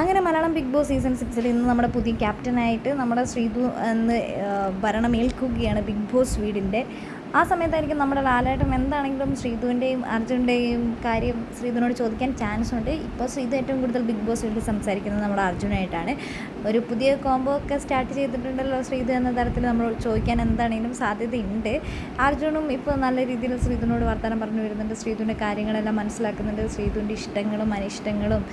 അങ്ങനെ Malayalam big boss season സിക്സിൽ ഇന്ന് നമ്മുടെ പുതിയ ക്യാപ്റ്റനായിട്ട് നമ്മുടെ ശ്രീതു എന്ന് ഭരണമേൽക്കുകയാണ് ബിഗ് ബോസ് വീടിന്റെ. ആ സമയത്തായിരിക്കും നമ്മുടെ ലാലേട്ടൻ എന്താണെങ്കിലും ശ്രീധുവിന്റെയും അർജുന്റെയും കാര്യം ശ്രീധുവിനോട് ചോദിക്കാൻ ചാൻസ് ഉണ്ട്. ഇപ്പോൾ ശ്രീധു ഏറ്റവും കൂടുതൽ ബിഗ് ബോസ് വീട്ടിൽ സംസാരിക്കുന്നത് നമ്മുടെ അർജുനായിട്ടാണ്. ഒരു പുതിയ കോംബോ ഒക്കെ സ്റ്റാർട്ട് ചെയ്തിട്ടുണ്ടല്ലോ ശ്രീധു എന്ന തരത്തിൽ നമ്മൾ ചോദിക്കാൻ എന്താണെങ്കിലും സാധ്യതയുണ്ട് അർജുനും ഇപ്പോൾ നല്ല രീതിയിൽ ശ്രീധുവിനോട് വർത്തമാനം പറഞ്ഞു വരുന്നുണ്ട്. ശ്രീധുവിന്റെ കാര്യങ്ങളെല്ലാം മനസ്സിലാക്കുന്നുണ്ട്. ശ്രീധുവിന്റെ ഇഷ്ടങ്ങളും അനിഷ്ടങ്ങളും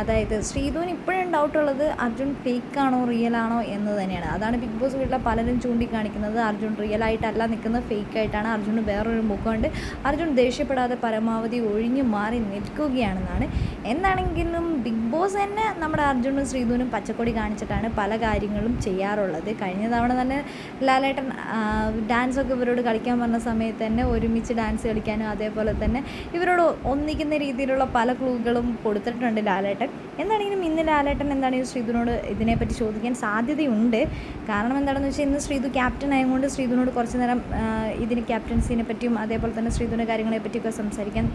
അതായത് ശ്രീധുവിന് ഇപ്പോഴും ഡൗട്ടുള്ളത് അർജുൻ ഫേക്ക് ആണോ റിയൽ ആണോ എന്ന് തന്നെയാണ്. അതാണ് ബിഗ് ബോസ് വീട്ടിലെ പലരും ചൂണ്ടിക്കാണിക്കുന്നത്. അർജുൻ റിയൽ ആയിട്ടല്ല നിൽക്കുന്നത് ഫേക്ക് ആയിട്ടാണ് അർജുന് വേറൊരു മുഖമുണ്ട്. അർജുൻ ദേഷ്യപ്പെടാതെ പരമാവധി ഒഴിഞ്ഞു മാറി നിൽക്കുകയാണെന്നാണ്. എന്നാണെങ്കിലും ബിഗ് ബോസ് തന്നെ നമ്മുടെ അർജുനും ശ്രീധുവിനും പച്ചക്കൊടി കാണിച്ചിട്ടാണ് പല കാര്യങ്ങളും ചെയ്യാറുള്ളത്. കഴിഞ്ഞ തവണ തന്നെ ലാലേട്ടൻ ഡാൻസൊക്കെ ഇവരോട് കളിക്കാൻ പറഞ്ഞ സമയത്ത് തന്നെ ഒരുമിച്ച് ഡാൻസ് കളിക്കാനും അതേപോലെ തന്നെ ഇവരോട് ഒന്നിക്കുന്ന രീതിയിലുള്ള പല ക്ലൂകളും കൊടുത്തിട്ടുണ്ട് ലാലേട്ടൻ. എന്താണെങ്കിലും ഇന്ന് ലാലേട്ടൻ എന്താണെങ്കിലും ശ്രീധുവിനോട് ഇതിനെപ്പറ്റി ചോദിക്കാൻ സാധ്യതയുണ്ട്. കാരണം എന്താണെന്ന് വെച്ചാൽ ഇന്ന് ശ്രീധു ക്യാപ്റ്റൻ ആയതുകൊണ്ട് ശ്രീധുവിനോട് കുറച്ച് നേരം ആ, ഇതിന് ക്യാപ്റ്റൻസിനെ പറ്റിയും അതേപോലെ തന്നെ ശ്രീധുവിന്റെ കാര്യങ്ങളെ പറ്റിയൊക്കെ സംസാരിക്കാൻ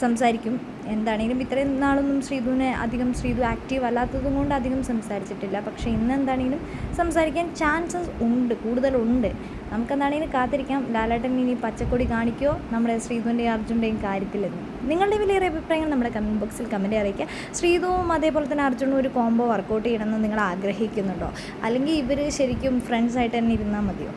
സംസാരിക്കും. എന്താണെങ്കിലും ഇത്രയും നാളൊന്നും ശ്രീധുവിനെ അധികം ശ്രീധു ആക്റ്റീവ് അല്ലാത്തതും കൊണ്ട് അധികം സംസാരിച്ചിട്ടില്ല. പക്ഷേ ഇന്ന് എന്താണെങ്കിലും സംസാരിക്കാൻ ചാൻസസ് ഉണ്ട് കൂടുതലുണ്ട്. നമുക്കെന്താണെങ്കിലും കാത്തിരിക്കാം. ലാലാട്ടൻ ഇനി പച്ചക്കൊടി കാണിക്കുമോ നമ്മുടെ ശ്രീധുവിന്റെയും അർജുന്റെയും കാര്യത്തിലെന്ന്. നിങ്ങളുടെ വലിയ അഭിപ്രായങ്ങൾ നമ്മുടെ കമന്റ് ബോക്സിൽ കമന്റ് അറിയിക്കുക. ശ്രീധുവും അതേപോലെ തന്നെ അർജുനും ഒരു കോംബോ വർക്കൗട്ട് ചെയ്യണമെന്ന് നിങ്ങൾ ആഗ്രഹിക്കുന്നുണ്ടോ? അല്ലെങ്കിൽ ഇവർ ശരിക്കും ഫ്രണ്ട്സായിട്ട് തന്നെ ഇരുന്നാൽ മതിയോ?